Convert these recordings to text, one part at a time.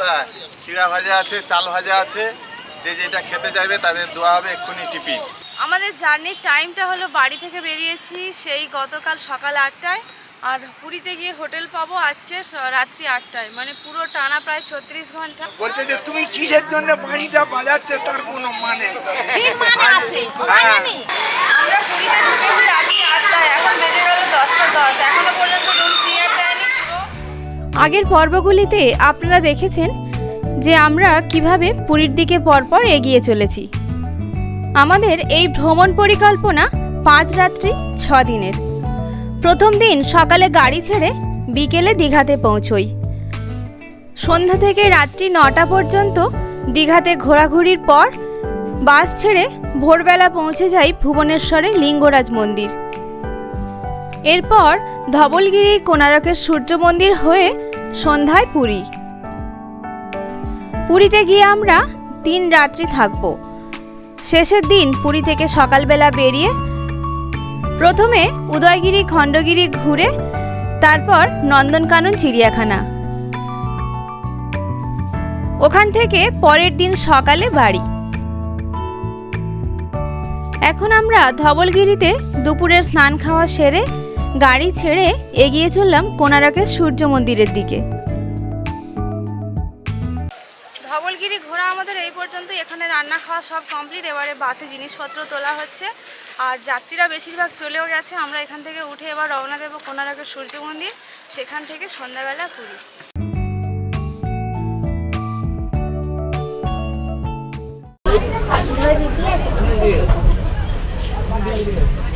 ব্যবস্থা চিড়া ভাজা আছে চাল ভাজা আছে। যে যেটা খেতে চাইবে তাদের দেওয়া হবে এক্ষুনি টিফিন। আমাদের জার্নির টাইমটা হলো বাড়ি থেকে বেরিয়েছি সেই গতকাল সকাল আটটায়। আর পুরীতে গিয়ে হোটেল পাবো আজকে রাত্রি আটটায়। মানে পুরো টানা প্রায় ছত্রিশ ঘণ্টা। বলছে যে তুমি কিসের জন্য বাড়িটা বাজাচ্ছে? তার কোনো মানে হ্যাঁ। আমরা পুরীতে ঢুকেছি রাত্রি আটটায়। এখন বেজে গেল দশটা দশ। এখনও পর্যন্ত রুম ক্লিয়ার দেয়নি। আগের পর্বগুলিতে আপনারা দেখেছেন যে আমরা কীভাবে পুরীর দিকে পরপর এগিয়ে চলেছি। আমাদের এই ভ্রমণ পরিকল্পনা পাঁচ রাত্রি, ছ দিনের। প্রথম দিন সকালে গাড়ি ছেড়ে বিকেলে দীঘাতে পৌঁছই। সন্ধ্যা থেকে রাত্রি নটা পর্যন্ত দীঘাতে ঘোরাঘুরির পর বাস ছেড়ে ভোরবেলা পৌঁছে যাই ভুবনেশ্বরে লিঙ্গরাজ মন্দির। এরপর ধবলগিরি কোনারকের সূর্য মন্দির হয়ে সন্ধ্যায় পুরী। পুরীতে গিয়ে আমরা তিন রাত্রি থাকব। শেষের দিন পুরী থেকে সকালবেলা বেরিয়ে প্রথমে উদয়গিরি, খণ্ডগিরি ঘুরে তারপর নন্দনকানন, চিড়িয়াখানা। ওখান থেকে পরের দিন সকালে বাড়ি। এখন আমরা ধবলগিরিতে দুপুরের স্নান খাওয়া সেরে গাড়ি ছেড়ে এগিয়ে চললাম কোনারকের সূর্য মন্দিরের দিকে। ধবলগিরি ঘোরা আমাদের এই পর্যন্ত এখানে রান্না খাওয়া সব কমপ্লিট এবারে বাসে জিনিসপত্র তোলা হচ্ছে। আর যাত্রীরা বেশিরভাগ চলেও গেছে। আমরা এখান থেকে উঠে এবার রওনা দেবো কোনারকের সূর্য মন্দির। সেখান থেকে সন্ধ্যাবেলা উঠো, উঠো, উঠো।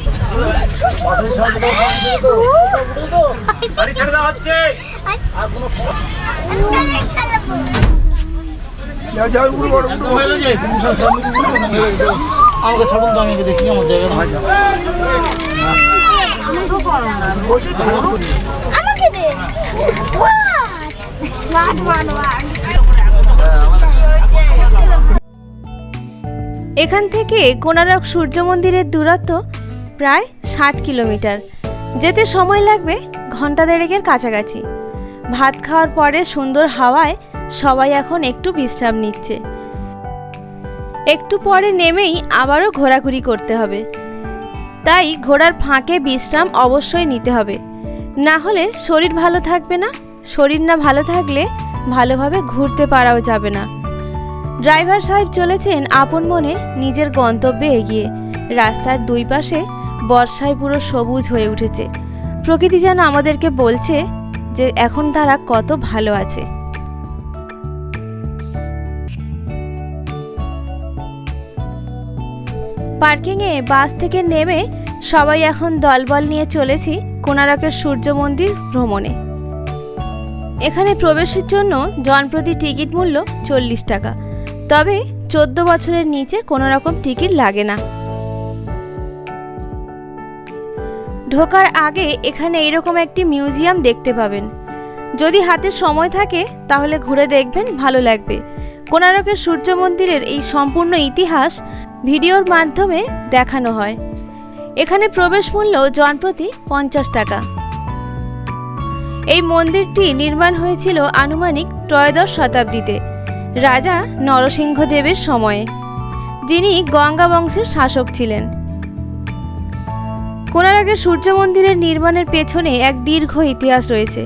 আমাকে ছাড়ুন তো আমি দেখি আমার এখান থেকে কোনারক সূর্য মন্দিরের দূরত্ব প্রায় ষাট কিলোমিটার। যেতে সময় লাগবে ঘণ্টা দেড়েকের কাছাকাছি। ভাত খাওয়ার পরে সুন্দর হাওয়ায় সবাই এখন একটু বিশ্রাম নিচ্ছে। একটু পরে নেমেই আবারও ঘোরাঘুরি করতে হবে। তাই ঘোড়ার ফাঁকে বিশ্রাম অবশ্যই নিতে হবে। না হলে শরীর ভালো থাকবে না, শরীর না ভালো থাকলে ভালোভাবে ঘুরতে পারাও যাবে না। ড্রাইভার সাহেব চলেছেন আপন মনে নিজের গন্তব্যে এগিয়ে। রাস্তার দুই পাশে বর্ষায় পুরো সবুজ হয়ে উঠেছে। প্রকৃতি যেন আমাদেরকে বলছে যে এখন তারা কত ভালো আছে। পার্কিংয়ে বাস থেকে নেমে সবাই এখন দলবল নিয়ে চলেছি কোনারকের সূর্য মন্দির ভ্রমণে। এখানে প্রবেশের জন্য জনপ্রতি টিকিট মূল্য চল্লিশ টাকা। তবে চোদ্দ বছরের নিচে কোনো রকম টিকিট লাগে না। ঢোকার আগে এখানে এরকম একটি মিউজিয়াম দেখতে পাবেন। যদি হাতে সময় থাকে, তাহলে ঘুরে দেখবেন, ভালো লাগবে। কোনারকের সূর্য মন্দিরের এই সম্পূর্ণ ইতিহাস ভিডিওর মাধ্যমে দেখানো হয়। এখানে প্রবেশ মূল্য জনপ্রতি পঞ্চাশ টাকা। এই মন্দিরটি নির্মাণ হয়েছিল আনুমানিক ত্রয়োদশ শতাব্দীতে, রাজা নরসিংহদেবের সময়ে, যিনি গঙ্গা বংশের শাসক ছিলেন। কোনারকের সূর্য মন্দিরের নির্মাণের পেছনে এক দীর্ঘ ইতিহাস রয়েছে।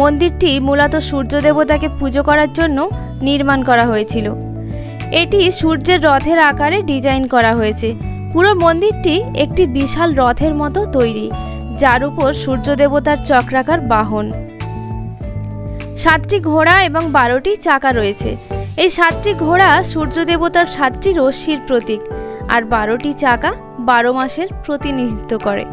মন্দিরটি মূলত সূর্য দেবতাকে পুজো করার জন্য নির্মাণ করা হয়েছিল। এটি সূর্যের রথের আকারে ডিজাইন করা হয়েছে। পুরো মন্দিরটি একটি বিশাল রথের মতো তৈরি, যার উপর সূর্য দেবতার চক্রাকার বাহন। সাতটি ঘোড়া এবং বারোটি চাকা রয়েছে। এই সাতটি ঘোড়া সূর্য দেবতার সাতটি রশ্মির প্রতীক, আর বারোটি চাকা বারো মাসের প্রতিনিধিত্ব করে।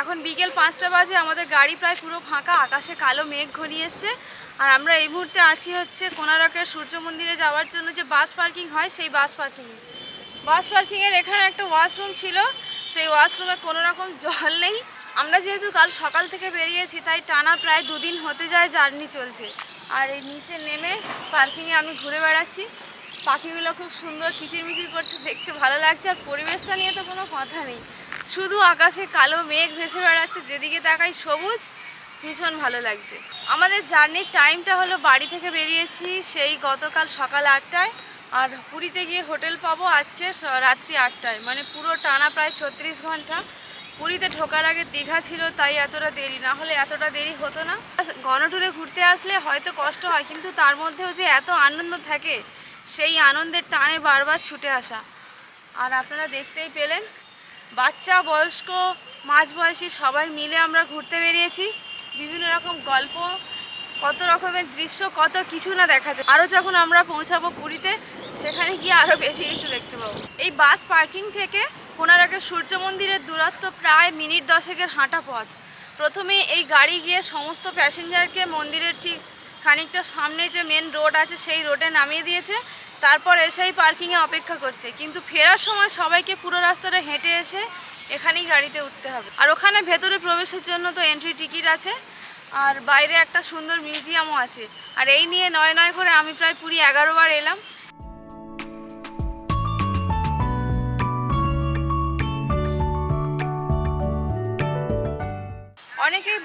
এখন বিকেল পাঁচটা বাজে, আমাদের গাড়ি প্রায় পুরো ফাঁকা, আকাশে কালো মেঘ ঘনিয়ে এসছে। আর আমরা এই মুহূর্তে আছি হচ্ছে কোনারকের সূর্য মন্দিরে যাওয়ার জন্য যে বাস পার্কিং হয়, সেই বাস পার্কিং বাস পার্কিংয়ের এখানে একটা ওয়াশরুম ছিল, সেই ওয়াশরুমে কোনো রকম জল নেই। আমরা যেহেতু কাল সকাল থেকে বেরিয়েছি, তাই টানা প্রায় দুদিন হতে যায় জার্নি চলছে। আর এই নিচে নেমে পার্কিংয়ে আমি ঘুরে বেড়াচ্ছি। পাখিগুলো খুব সুন্দর কিচিরমিচির করছে, দেখতে ভালো লাগছে, আর পরিবেশটা নিয়ে তো কোনো কথা নেই। শুধু আকাশে কালো মেঘ ভেসে বেড়াচ্ছে, যেদিকে তাকাই সবুজ, ভীষণ ভালো লাগছে। আমাদের জার্নির টাইমটা হলো বাড়ি থেকে বেরিয়েছি সেই গতকাল সকাল আটটায়, আর পুরীতে গিয়ে হোটেল পাবো আজকে রাত্রি আটটায়। মানে পুরো টানা প্রায় ছত্রিশ ঘণ্টা। পুরীতে ঢোকার আগে দীঘা ছিল, তাই এতটা দেরি। না হলে এতটা দেরি হতো না। গণটুরে ঘুরতে আসলে হয়তো কষ্ট হয়, কিন্তু তার মধ্যেও যে এত আনন্দ থাকে, সেই আনন্দের টানে বারবার ছুটে আসা। আর আপনারা দেখতেই পেলেন, বাচ্চা, বয়স্ক, মাঝবয়সী, সবাই মিলে আমরা ঘুরতে বেরিয়েছি। বিভিন্ন রকম গল্প, কত রকমের দৃশ্য, কত কিছু না দেখা যায়। আরও যখন আমরা পৌঁছাবো পুরীতে, সেখানে গিয়ে আরও বেশি কিছু দেখতে পাবো। এই বাস পার্কিং থেকে কোনারকের সূর্য মন্দিরের দূরত্ব প্রায় মিনিট দশেকের হাঁটা পথ। প্রথমে এই গাড়ি গিয়ে সমস্ত প্যাসেঞ্জারকে মন্দিরের ঠিক খানিকটা সামনে যে মেন রোড আছে, সেই রোডে নামিয়ে দিয়েছে। তারপর এসেই পার্কিংয়ে অপেক্ষা করছে। কিন্তু ফেরার সময় সবাইকে পুরো রাস্তাটা হেঁটে এসে এখানেই গাড়িতে উঠতে হবে। আর ওখানে ভেতরে প্রবেশের জন্য তো এন্ট্রি টিকিট আছে। আর বাইরে একটা সুন্দর মিউজিয়ামও আছে। আর এই নিয়ে নয় নয় করে আমি প্রায় পুরী এগারো বার এলাম।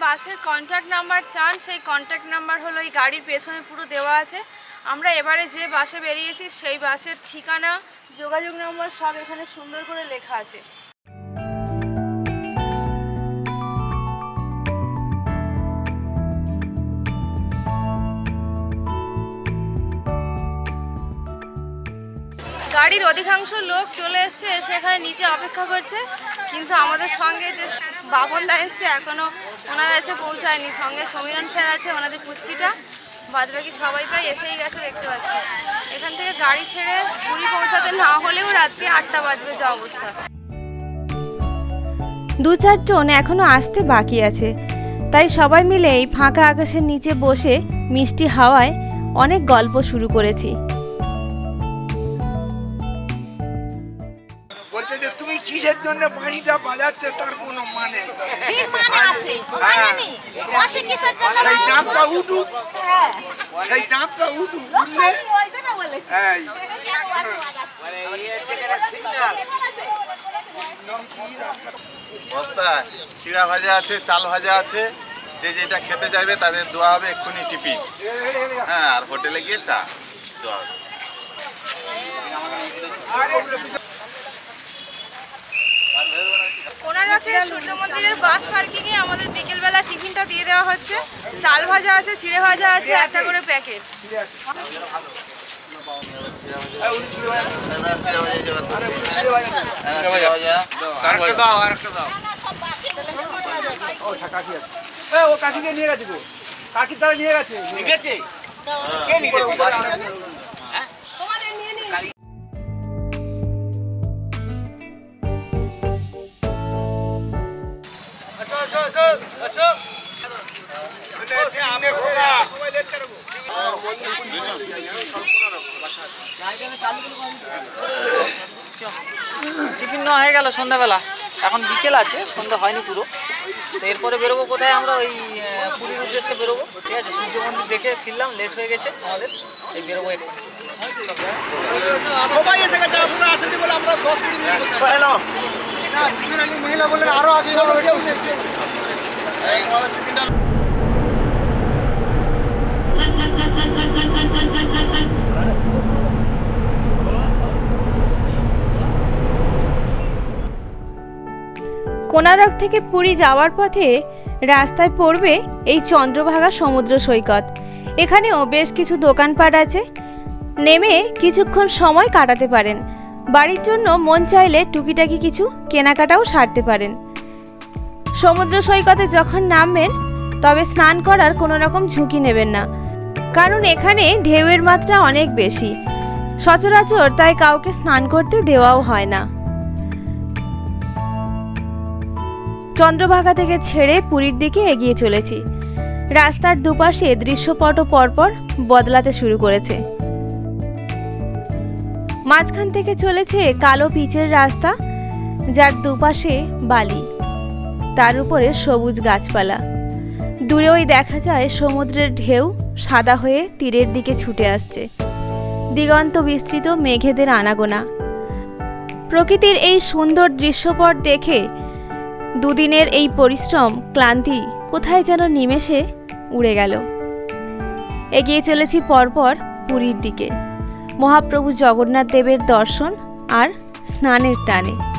বাসের কন্ট্যাক্ট নাম্বার চান, সেই কন্ট্যাক্ট নাম্বার হলো এই গাড়ির পেছনে পুরো দেওয়া আছে। আমরা এবারে যে বাসে বেরিয়েছি, সেই বাসের ঠিকানা, যোগাযোগ নম্বর সব এখানে সুন্দর করে লেখা আছে। গাড়ির অধিকাংশ লোক চলে এসছে, এসে এখানে নিচে অপেক্ষা করছে। কিন্তু আমাদের সঙ্গে যে বাবনদা এসছে, এখনও ওনারা এসে পৌঁছায়নি। সঙ্গে সমীরণ স্যার আছে, ওনাদের পুচকিটা। বাদ বাকি সবাই প্রায় এসেই গেছে দেখতে পাচ্ছি। এখান থেকে গাড়ি ছেড়ে পুরী পৌঁছাতে না হলেও রাত্রি আটটা বাজবে যা অবস্থা। দু চারজন এখনও আসতে বাকি আছে। তাই সবাই মিলে এই ফাঁকা আকাশের নিচে বসে মিষ্টি হাওয়ায় অনেক গল্প শুরু করেছি। কিসের জন্য বাড়িটা বাজাচ্ছে তার কোনো মানে মানে আছে? মানে জন্য সেই দাঁতটা উঠুক। সেই দাঁতটা উঠুক উঠলে বস্তায় চিড়া ভাজা আছে চাল ভাজা আছে। যে যেটা খেতে যাবে তাদের দেওয়া হবে এক্ষুনি টিফিন। হ্যাঁ আর হোটেলে গিয়ে চা দেওয়া হবে। কোনারকের সূর্য মন্দিরের বাস পার্কিংয়ে আমাদের বিকেলবেলা টিফিনটা দিয়ে দেওয়া হচ্ছে। চাল ভাজা আছে চিড়ে ভাজা আছে একটা করে প্যাকেট ও কাকিকে নিয়ে গেছে গো। কাকির দ্বারা নিয়ে গেছে। নিয়ে গেছে? টিফিন নেওয়া হয়ে গেল সন্ধ্যাবেলা। এখন বিকেল আছে সন্ধ্যা হয়নি পুরো। তো এরপরে বেরোবো কোথায় আমরা? ওই পুরীর উদ্দেশ্যে বেরোবো ঠিক আছে? সূর্য মন্দির দেখে ফিরলাম লেট হয়ে গেছে আমাদের। এই বেরোবো একটু সবাই এসে গেছে আপনারা আসেননি বলে আমরা দশ মিনিট আরও আছে। কোনারক থেকে পুরী যাওয়ার পথে রাস্তায় পড়বে এই চন্দ্রভাগা সমুদ্র সৈকত। এখানেও বেশ কিছু দোকানপাট আছে। নেমে কিছুক্ষণ সময় কাটাতে পারেন। বাড়ির জন্য মন চাইলে টুকিটাকি কিছু কেনাকাটাও সারতে পারেন। সমুদ্র সৈকতে যখন নামবেন, তবে স্নান করার কোনো রকম ঝুঁকি নেবেন না। কারণ এখানে ঢেউয়ের মাত্রা অনেক বেশি। সচরাচর তাই কাউকে স্নান করতে দেওয়াও হয় না। চন্দ্রভাগা থেকে ছেড়ে পুরীর দিকে এগিয়ে চলেছি। রাস্তার দুপাশে দৃশ্যপট পরপর বদলাতে শুরু করেছে। মাঝখান থেকে চলেছে কালো পিচের রাস্তা, যার দুপাশে বালি। তার উপরে সবুজ গাছপালা। দূরে ওই দেখা যায় সমুদ্রের ঢেউ সাদা হয়ে তীরের দিকে ছুটে আসছে। দিগন্ত বিস্তৃত মেঘেদের আনাগোনা। প্রকৃতির এই সুন্দর দৃশ্যপট দেখে দুদিনের এই পরিশ্রম, ক্লান্তি কোথায় যেন নিমেষে উড়ে গেল। এগিয়ে চলেছি পরপর পুরীর দিকে। মহাপ্রভু জগন্নাথ দেবের দর্শন আর স্নানের টানে।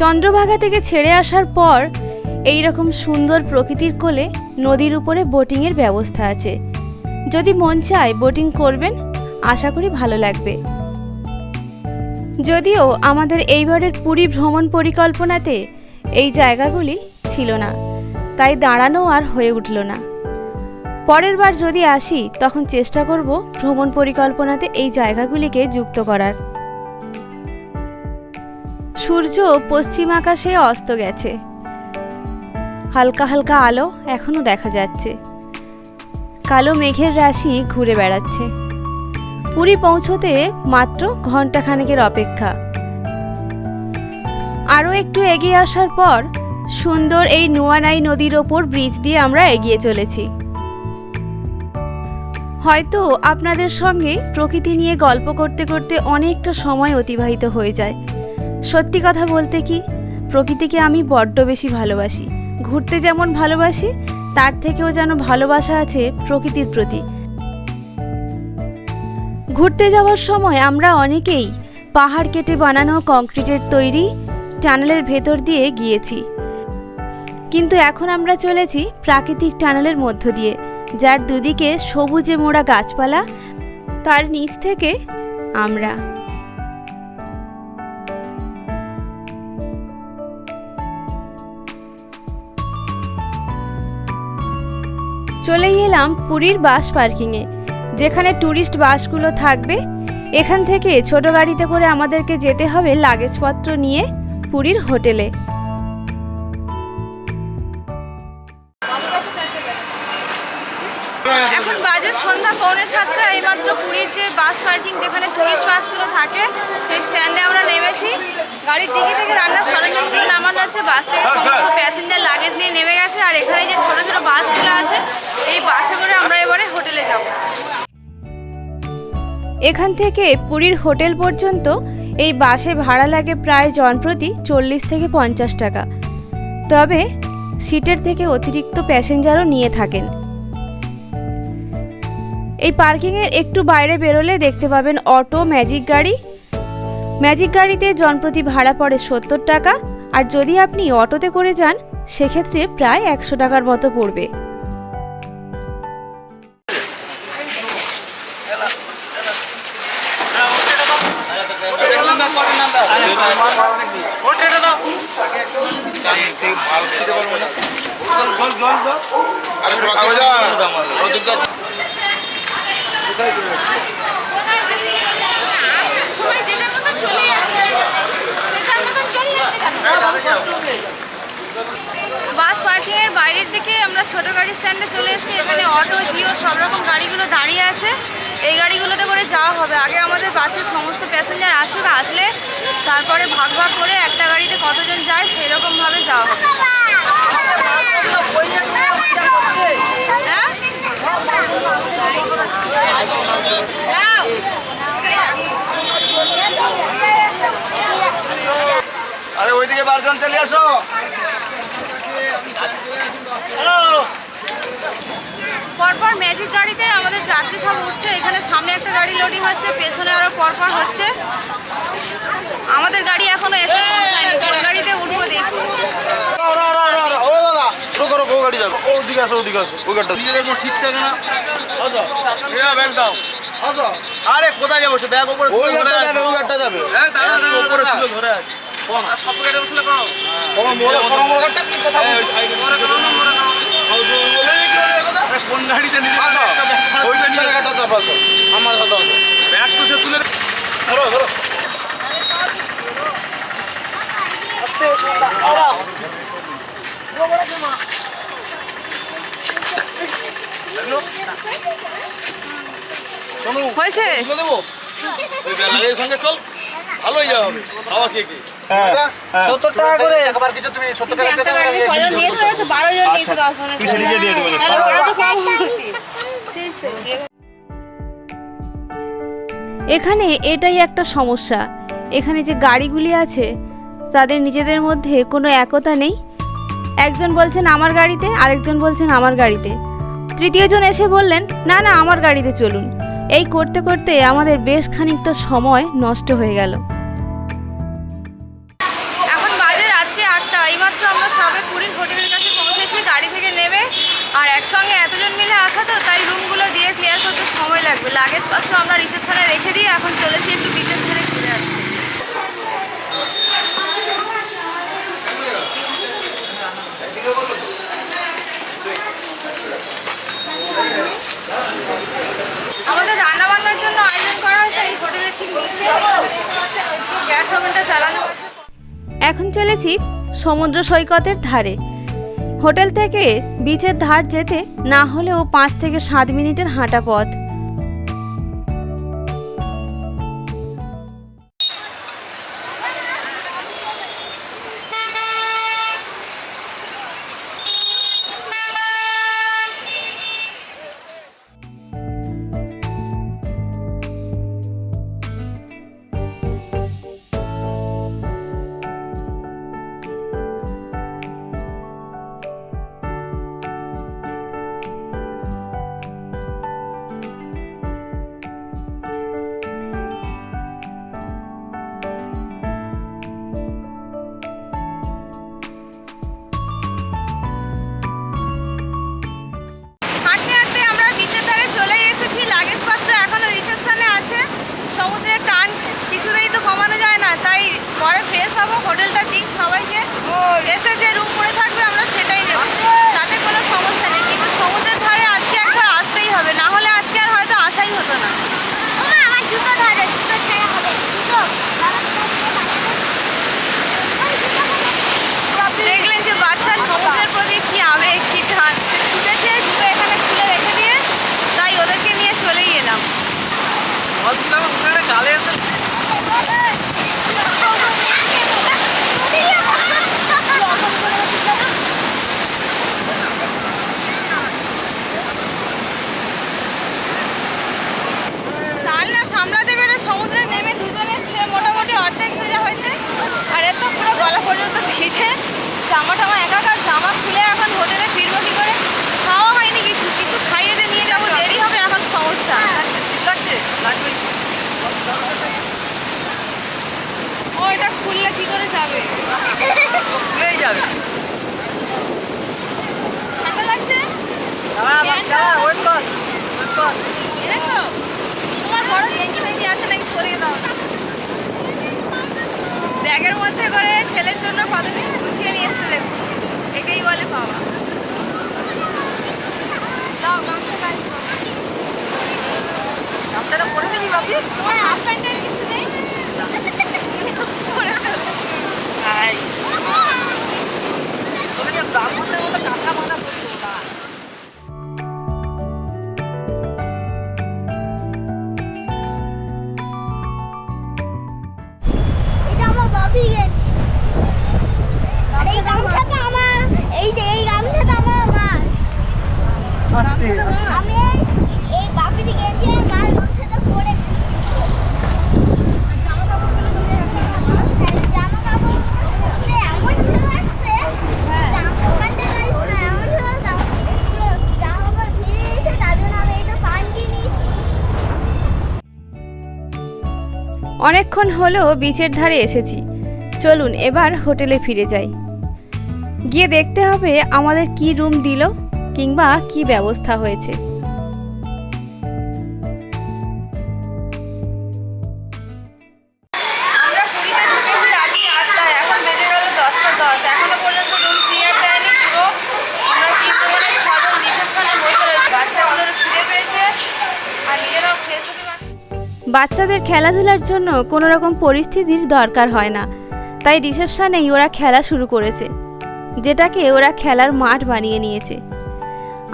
চন্দ্রভাগা থেকে ছেড়ে আসার পর এই রকম সুন্দর প্রকৃতির কোলে নদীর উপরে বোটিংয়ের ব্যবস্থা আছে। যদি মন চায় বোটিং করবেন, আশা করি ভালো লাগবে। যদিও আমাদের এইবারের পুরী ভ্রমণ পরিকল্পনাতে এই জায়গাগুলি ছিল না, তাই দাঁড়ানো আর হয়ে উঠল না। পরের বার যদি আসি, তখন চেষ্টা করব ভ্রমণ পরিকল্পনাতে এই জায়গাগুলিকে যুক্ত করার। সূর্য পশ্চিম আকাশে অস্ত গেছে। হালকা হালকা আলো এখনও দেখা যাচ্ছে। কালো মেঘের রাশি ঘুরে বেড়াচ্ছে। পুরী পৌঁছতে মাত্র ঘন্টাখানেকের অপেক্ষা। আরও একটু এগিয়ে আসার পর সুন্দর এই নোয়ানাই নদীর ওপর ব্রিজ দিয়ে আমরা এগিয়ে চলেছি। হয়তো আপনাদের সঙ্গে প্রকৃতি নিয়ে গল্প করতে করতে অনেকটা সময় অতিবাহিত হয়ে যায়। সত্যি কথা বলতে কি, প্রকৃতিকে আমি বড্ড বেশি ভালোবাসি। ঘুরতে যেমন ভালোবাসি, তার থেকেও যেন ভালোবাসা আছে প্রকৃতির প্রতি। ঘুরতে যাওয়ার সময় আমরা অনেকেই পাহাড় কেটে বানানো কংক্রিটের তৈরি টানেলের ভেতর দিয়ে গিয়েছি। কিন্তু এখন আমরা চলেছি প্রাকৃতিক টানেলের মধ্য দিয়ে, যার দুদিকে সবুজে মোড়া গাছপালা, তার নিচ থেকে আমরা। চলেই এলাম পুরীর বাস পার্কিংয়ে। যেখানে ট্যুরিস্ট বাসগুলো থাকবে, এখান থেকে ছোট গাড়িতে করে আমাদেরকে যেতে হবে লাগেজপত্র নিয়ে পুরীর হোটেলে। এখন বাজে সন্ধ্যা পৌনে সাতটা, এইমাত্র পুরীর যে বাস পার্কিং যেখানে টুরিস্ট বাসগুলো থাকে, সেই স্ট্যান্ডে আমরা নেমেছি। গাড়ির দিকে থেকে রান্নার সরঞ্জামগুলো নামানো হচ্ছে, বাস থেকে প্যাসেঞ্জার এখান থেকে পুরীর হোটেল পর্যন্ত এই বাসে ভাড়া লাগে প্রায় জনপ্রতি চল্লিশ থেকে পঞ্চাশ টাকা। তবে সিটের থেকে অতিরিক্ত প্যাসেঞ্জারও নিয়ে থাকেন। এই পার্কিংয়ের একটু বাইরে বেরোলে দেখতে পাবেন অটো, ম্যাজিক গাড়ি। ম্যাজিক গাড়িতে জনপ্রতি ভাড়া পড়ে সত্তর টাকা। আর যদি আপনি অটোতে করে যান, সেক্ষেত্রে প্রায় একশো টাকার মতো পড়বে। কেন পার্কিং এর বাইরের দিকে আমরা ছোট গাড়ি স্ট্যান্ডে চলে এসেছি। এখানে অটো, জিও, সব রকম গাড়িগুলো দাঁড়িয়ে আছে। এই গাড়িগুলোতে করে যাওয়া হবে আগে আমাদের বাসের সমস্ত প্যাসেঞ্জার আসুক, আসলে তারপরে ভাগ ভাগ করে একটা গাড়িতে কতজন যায় সেই রকমভাবে যাওয়া হবে? আরে ওইদিকে বারজন চলে আসো পরপর ম্যাজিক গাড়িতে আমাদের যাত্রী সব উঠছে। এখানে সামনে একটা গাড়ি লোডিং হচ্ছে পেছনে আরও পরপর হচ্ছে। আমাদের গাড়ি এখনও এসে গাড়িতে উঠবো দেখছি। ও দাদা শুরু করো বউ গাড়ি যাবে? ওদিকে আসো ওদিকে আসো ওই গাড়িটা। নিজেদের ঠিক থাকে না। এরা ব্যাগ দাও। আরে কোথায় যাব? সে ব্যাগ উপরে ওই গাড়িটা যাবে ওই গাড়িটা যাবে উপরে তুলে ধরে আছে। সব গাড়ি বসলে কম। কোন গাড়িতে নিজে ওই জায়গাটা চাপ আসো আমার সাথে আসো। ব্যাগ তো সে তুলে ধরো ধরো। আস্তে ওরা শোনো হয়েছে? তুলে দেবো? ওই বেলালের সঙ্গে চল। ভালোই যাওয়া হবে। খাওয়া কে কে? সত্তর টাকা করে। একবার কিছু তুমি সত্তর টাকা চলে বারো জন নিয়েছে দশ জনের জন্য। তাহলে ওরা তো কম। এখানে এটাই একটা সমস্যা। এখানে যে গাড়িগুলি আছে তাদের নিজেদের মধ্যে কোনো একতা নেই। একজন বলছেন আমার গাড়িতে। আরেকজন বলছেন আমার গাড়িতে। তৃতীয়জন এসে বললেন না না আমার গাড়িতে চলুন। এই করতে করতে আমাদের বেশ খানিকটা সময় নষ্ট হয়ে গেল। আর একসঙ্গে এতজন মিলে আসা তো, তাই রুমগুলো দিয়ে ক্লিয়ার করতে সময় লাগবে। লাগেজ পত্র আমরা রিসেপশনে রেখে দিয়ে এখন চলেছি একটু বিচের ধারে ঘুরে আসতে। আমাদের রান্না বান্নার জন্য আয়োজন করা হয়েছে এই হোটেলের ঠিক নিচে। গ্যাস ওভেনটা চালানো এখন চলেছি সমুদ্র সৈকতের ধারে। হোটেল থেকে বিচের ধার যেতে না হলেও পাঁচ থেকে সাত মিনিটের হাঁটা পথ। দুজনে সে মোটামুটি অর্ধেক ভেজা হয়েছে। আর এত পুরো গলা পর্যন্ত ভিজে জামা টামা একাকার জামা খুলে এখন হোটেলে ফিরবো কি করে? খাওয়া হয়নি কিছু কিছু খাইয়ে যে নিয়ে যাব দেরি হবে এখন সমস্যা। শীত লাগছে লাগবে। ও এটা খুললে কি করে যাবে? খুলেই যাবে। ঠান্ডা লাগছে? তোমার বড় গেঞ্জি মেঞ্জি আছে নাকি? পরিয়ে দাও। ব্যাগের মধ্যে করে ছেলের অনেকক্ষণ হলো বিচের ধারে এসেছি। চলুন, এবার হোটেলে ফিরে যাই। গিয়ে দেখতে হবে আমাদের কি রুম দিল কিংবা কি ব্যবস্থা হয়েছে। আমরা পুরীতে ঢুকেছি রাত্রি আটটায়, এখন বেজে গেল দশটা দশ, এখনও পর্যন্ত রুম ক্লিয়ার দেয়নি পুরো আমরা তিন দোকানে ছজন রিসেপশনে বসে রয়েছি বাচ্চাগুলোর ফিরে পেয়েছে আর নিজেরাও ফ্রেশ হতে পারছি বাচ্চাদের খেলাধুলার জন্য কোনো রকম পরিস্থিতির দরকার হয় না। তাই রিসেপশানেই ওরা খেলা শুরু করেছে, যেটাকে ওরা খেলার মাঠ বানিয়ে নিয়েছে।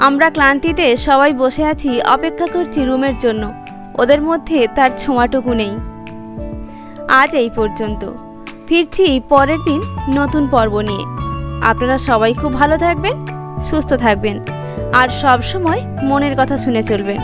আমরা ক্লান্তিতে সবাই বসে আছি অপেক্ষা করছি রুমের জন্য, ওদের মধ্যে তার ছোঁয়াটুকু নেই। আজ এই পর্যন্ত। ফিরছি পরের দিন নতুন পর্ব নিয়ে। আপনারা সবাই খুব ভালো থাকবেন, সুস্থ থাকবেন, আর সব সময় মনের কথা শুনে চলবেন।